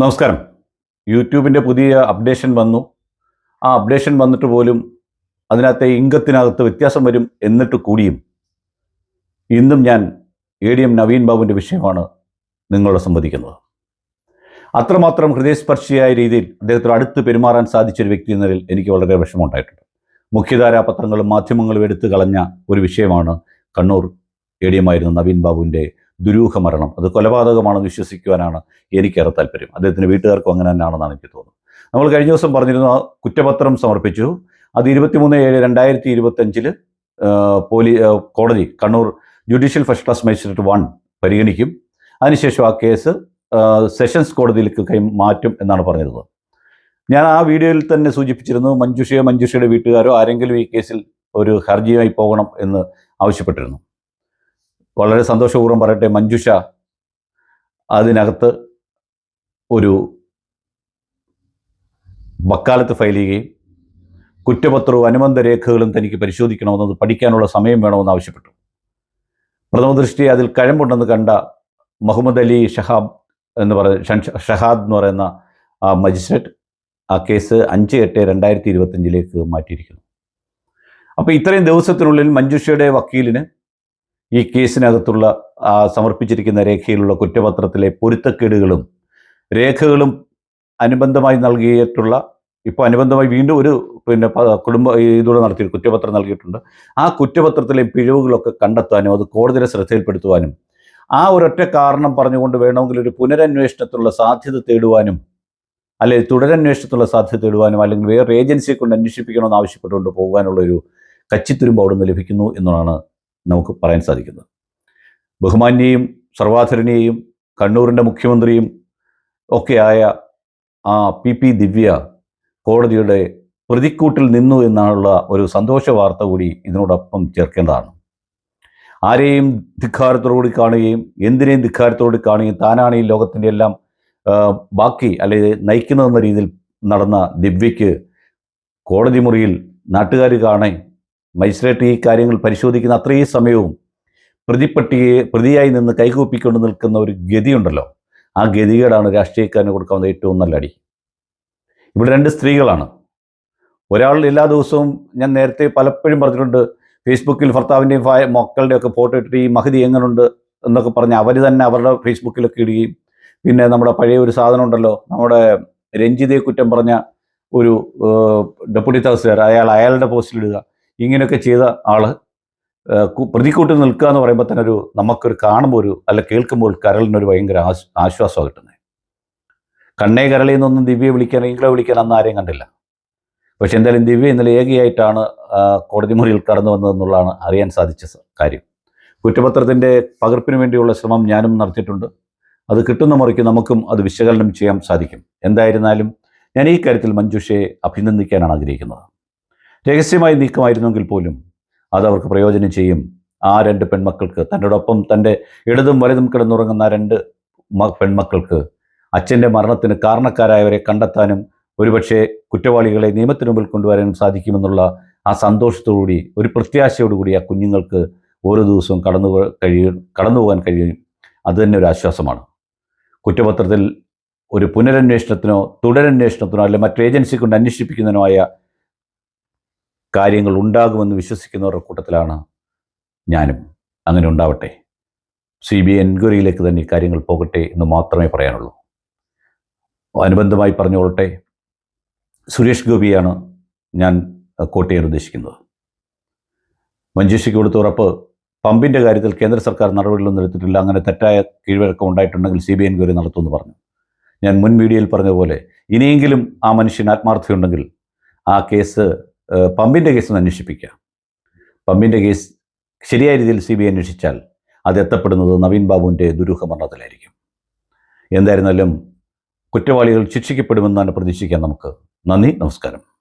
നമസ്കാരം. യൂട്യൂബിന്റെ പുതിയ അപ്ഡേഷൻ വന്നു. ആ അപ്ഡേഷൻ വന്നിട്ട് പോലും അതിനകത്തെ ഇംഗത്തിനകത്ത് വ്യത്യാസം വരും എന്നിട്ട് കൂടിയും ഇന്നും ഞാൻ എ ഡി എം നവീൻ ബാബുവിന്റെ വിഷയമാണ് നിങ്ങളോട് സംവദിക്കുന്നത്. അത്രമാത്രം ഹൃദയസ്പർശിയായ രീതിയിൽ അദ്ദേഹത്തോട് അടുത്ത് പെരുമാറാൻ സാധിച്ചൊരു വ്യക്തി എന്നതിൽ എനിക്ക് വളരെ വിഷമമുണ്ടായിട്ടുണ്ട്. മുഖ്യധാരാ പത്രങ്ങളും മാധ്യമങ്ങളും എടുത്തു കളഞ്ഞ ഒരു വിഷയമാണ് കണ്ണൂർ എ ഡി എം ആയിരുന്ന നവീൻ ബാബുവിന്റെ ദുരൂഹ മരണം അത് കൊലപാതകമാണെന്ന് വിശ്വസിക്കുവാനാണ് എനിക്കേറെ താല്പര്യം. അദ്ദേഹത്തിന്റെ വീട്ടുകാർക്കും അങ്ങനെ തന്നെയാണെന്നാണ് എനിക്ക് തോന്നുന്നത്. നമ്മൾ കഴിഞ്ഞ ദിവസം പറഞ്ഞിരുന്നു കുറ്റപത്രം സമർപ്പിച്ചു. അത് ഇരുപത്തിമൂന്ന് ഏഴ് രണ്ടായിരത്തി ഇരുപത്തഞ്ചിൽ പോലീ കോടതി Kannur judicial first class magistrate one പരിഗണിക്കും. അതിനുശേഷം ആ കേസ് സെഷൻസ് കോടതിയിലേക്ക് കൈ മാറ്റും എന്നാണ് പറഞ്ഞിരുന്നത്. ഞാൻ ആ വീഡിയോയിൽ തന്നെ സൂചിപ്പിച്ചിരുന്നു മഞ്ജുഷയോ മഞ്ജുഷയുടെ വീട്ടുകാരോ ആരെങ്കിലും ഈ കേസിൽ ഒരു ഹർജിയായി പോകണം എന്ന് ആവശ്യപ്പെട്ടിരുന്നു. വളരെ സന്തോഷപൂർവം പറയട്ടെ മഞ്ജുഷ അതിനകത്ത് ഒരു വക്കാലത്ത് ഫയൽ ചെയ്യുകയും കുറ്റപത്രവും അനുബന്ധ രേഖകളും തനിക്ക് പരിശോധിക്കണമെന്നത് പഠിക്കാനുള്ള സമയം വേണമെന്ന് ആവശ്യപ്പെട്ടു. പ്രഥമ ദൃഷ്ടി അതിൽ കഴമ്പുണ്ടെന്ന് കണ്ട മുഹമ്മദ് അലി ഷഹാബ് എന്ന് പറയുന്ന ഷഹാദ് എന്ന് പറയുന്ന ആ മജിസ്ട്രേറ്റ് ആ കേസ് അഞ്ച് എട്ട് രണ്ടായിരത്തി ഇരുപത്തഞ്ചിലേക്ക് മാറ്റിയിരിക്കുന്നു. അപ്പോൾ ഇത്രയും ദിവസത്തിനുള്ളിൽ മഞ്ജുഷയുടെ വക്കീലിന് ഈ കേസിനകത്തുള്ള സമർപ്പിച്ചിരിക്കുന്ന രേഖയിലുള്ള കുറ്റപത്രത്തിലെ പൊരുത്തക്കേടുകളും രേഖകളും അനുബന്ധമായി നൽകിയിട്ടുള്ള ഇപ്പോൾ അനുബന്ധമായി വീണ്ടും ഒരു പിന്നെ കുടുംബ ഇതുകൂടെ നടത്തിയ കുറ്റപത്രം നൽകിയിട്ടുണ്ട്. ആ കുറ്റപത്രത്തിലെ പിഴവുകളൊക്കെ കണ്ടെത്താനും അത് കോടതിയുടെ ശ്രദ്ധയിൽപ്പെടുത്തുവാനും ആ ഒരൊറ്റ കാരണം പറഞ്ഞുകൊണ്ട് വേണമെങ്കിൽ ഒരു പുനരന്വേഷണത്തിനുള്ള സാധ്യത തേടുവാനും അല്ലെങ്കിൽ തുടരന്വേഷണത്തിനുള്ള സാധ്യത തേടുവാനും അല്ലെങ്കിൽ വേറെ ഏജൻസിയെ കൊണ്ട് അന്വേഷിപ്പിക്കണമെന്ന് ആവശ്യപ്പെട്ടുകൊണ്ട് പോകാനുള്ള ഒരു കച്ചിത്തുരുമ്പ് അവിടെ നിന്ന് ലഭിക്കുന്നു എന്നാണ് നമുക്ക് പറയാൻ സാധിക്കുന്നത്. ബഹുമാന്യയും സർവാധരനെയും കണ്ണൂരിന്റെ മുഖ്യമന്ത്രിയും ഒക്കെയായ ആ പി പി ദിവ്യ കോടതിയുടെ പ്രതിക്കൂട്ടിൽ നിന്നു എന്നാണുള്ള ഒരു സന്തോഷ വാർത്ത കൂടി ഇതിനോടൊപ്പം ചേർക്കേണ്ടതാണ്. ആരെയും ധിക്കാരത്തോടുകൂടി കാണുകയും എന്തിനേയും ധിക്കാരത്തോടുകൂടി കാണുകയും താനാണ് ഈ ലോകത്തിന്റെ എല്ലാം ബാക്കി അല്ലെങ്കിൽ നയിക്കുന്നതെന്ന രീതിയിൽ നടന്ന ദിവ്യയ്ക്ക് കോടതി മുറിയിൽ നാട്ടുകാർ കാണേ മജിസ്ട്രേറ്റ് ഈ കാര്യങ്ങൾ പരിശോധിക്കുന്ന അത്രയും സമയവും പ്രതിപ്പട്ടിയെ പ്രതിയായി നിന്ന് കൈകൂപ്പിക്കൊണ്ട് നിൽക്കുന്ന ഒരു ഗതിയുണ്ടല്ലോ. ആ ഗതികേടാണ് രാഷ്ട്രീയക്കാരന് കൊടുക്കാവുന്ന ഏറ്റവും നല്ല അടി. ഇവിടെ രണ്ട് സ്ത്രീകളാണ്. ഒരാൾ എല്ലാ ദിവസവും ഞാൻ നേരത്തെ പലപ്പോഴും പറഞ്ഞിട്ടുണ്ട് ഫേസ്ബുക്കിൽ ഭർത്താവിന്റെയും ഫാ- മക്കളുടെയും ഒക്കെ ഫോട്ടോ ഇട്ടിട്ട് ഈ മഹതി എങ്ങനെയുണ്ട് എന്നൊക്കെ പറഞ്ഞ് അവർ തന്നെ അവരുടെ ഫേസ്ബുക്കിലൊക്കെ ഇടുകയും പിന്നെ നമ്മുടെ പഴയ ഒരു സാധനം ഉണ്ടല്ലോ നമ്മുടെ രഞ്ജിതയെ കുറ്റം പറഞ്ഞ ഒരു ഡെപ്യൂട്ടി തഹസിൽദാർ അയാൾ അയാളുടെ പോസ്റ്റിലിടുക. ഇങ്ങനെയൊക്കെ ചെയ്ത കു- പ്രതിക്കൂട്ടിൽ നിൽക്കുക എന്ന് പറയുമ്പോൾ തന്നെ ഒരു നമുക്കൊരു കാണുമ്പോൾ ഒരു അല്ല കേൾക്കുമ്പോൾ കരളിനൊരു ഭയങ്കര ആശ് ആശ്വാസമാണ് കിട്ടുന്നത്. കണ്ണേ കരളിൽ നിന്നൊന്നും ദിവ്യ വിളിക്കാൻ ഇങ്ങളെ വിളിക്കാൻ അന്ന് ആരെയും കണ്ടില്ല. പക്ഷെ എന്തായാലും ദിവ്യ ഇന്നലെ ഏകയായിട്ടാണ് കോടതി മുറിയിൽ കടന്നു വന്നതെന്നുള്ളതാണ് അറിയാൻ സാധിച്ച കാര്യം. കുറ്റപത്രത്തിന്റെ പകർപ്പിന് വേണ്ടിയുള്ള ശ്രമം ഞാനും നടത്തിയിട്ടുണ്ട്. അത് കിട്ടുന്ന മുറയ്ക്ക് നമുക്കും അത് വിശകലനം ചെയ്യാൻ സാധിക്കും. എന്തായിരുന്നാലും ഞാൻ ഈ കാര്യത്തിൽ മഞ്ജുഷയെ അഭിനന്ദിക്കാനാണ് ആഗ്രഹിക്കുന്നത്. രഹസ്യമായി നീക്കമായിരുന്നെങ്കിൽ പോലും അത് അവർക്ക് പ്രയോജനം ചെയ്യും. ആ രണ്ട് പെൺമക്കൾക്ക് തന്നോടൊപ്പം തന്റെ ഇടതും വലതും കിടന്നുറങ്ങുന്ന രണ്ട് പെൺമക്കൾക്ക് അച്ഛന്റെ മരണത്തിന് കാരണക്കാരായവരെ കണ്ടെത്താനും ഒരുപക്ഷെ കുറ്റവാളികളെ നിയമത്തിന് മുമ്പിൽ കൊണ്ടുവരാനും സാധിക്കുമെന്നുള്ള ആ സന്തോഷത്തോടുകൂടി ഒരു പ്രത്യാശയോടുകൂടി ആ കുഞ്ഞുങ്ങൾക്ക് ഓരോ ദിവസവും കടന്നു കഴിയും കടന്നു പോകാൻ കഴിയും. അത് തന്നെ ഒരു ആശ്വാസമാണ്. കുറ്റപത്രത്തിൽ ഒരു പുനരന്വേഷണത്തിനോ തുടരന്വേഷണത്തിനോ അല്ലെങ്കിൽ മറ്റു ഏജൻസി കൊണ്ട് അന്വേഷിപ്പിക്കുന്നതിനോ ആയ കാര്യങ്ങൾ ഉണ്ടാകുമെന്ന് വിശ്വസിക്കുന്നവരുടെ കൂട്ടത്തിലാണ് ഞാനും. അങ്ങനെ ഉണ്ടാവട്ടെ. സി ബി ഐ എൻക്വയറിയിലേക്ക് തന്നെ ഈ കാര്യങ്ങൾ പോകട്ടെ എന്ന് മാത്രമേ പറയാനുള്ളൂ. അനുബന്ധമായി പറഞ്ഞുകൊള്ളട്ടെ. സുരേഷ് ഗോപിയാണ് ഞാൻ കോട്ട് ഉദ്ദേശിക്കുന്നത്. മഞ്ജുഷയ്ക്ക് കൊടുത്ത ഉറപ്പ് പമ്പിന്റെ കാര്യത്തിൽ കേന്ദ്ര സർക്കാർ നടപടികളൊന്നും എടുത്തിട്ടില്ല. അങ്ങനെ തെറ്റായ കീഴ്വഴക്കം ഉണ്ടായിട്ടുണ്ടെങ്കിൽ സി ബി ഐ എൻക്വയറി നടത്തുമെന്ന് പറഞ്ഞു. ഞാൻ മുൻ വീഡിയോയിൽ പറഞ്ഞതുപോലെ ഇനിയെങ്കിലും ആ മനുഷ്യൻ ആത്മാർത്ഥതയുണ്ടെങ്കിൽ ആ കേസ് പമ്പിന്റെ കേസ് ഒന്ന് അന്വേഷിപ്പിക്കുക. പമ്പിന്റെ കേസ് ശരിയായ രീതിയിൽ സി ബി ഐ അന്വേഷിച്ചാൽ അത് എത്തപ്പെടുന്നത് നവീൻ ബാബുവിന്റെ ദുരൂഹ മരണത്തിലായിരിക്കും എന്തായിരുന്നാലും കുറ്റവാളികൾ ശിക്ഷിക്കപ്പെടുമെന്നാണ് പ്രതീക്ഷിക്കാൻ നമുക്ക്. നന്ദി നമസ്കാരം.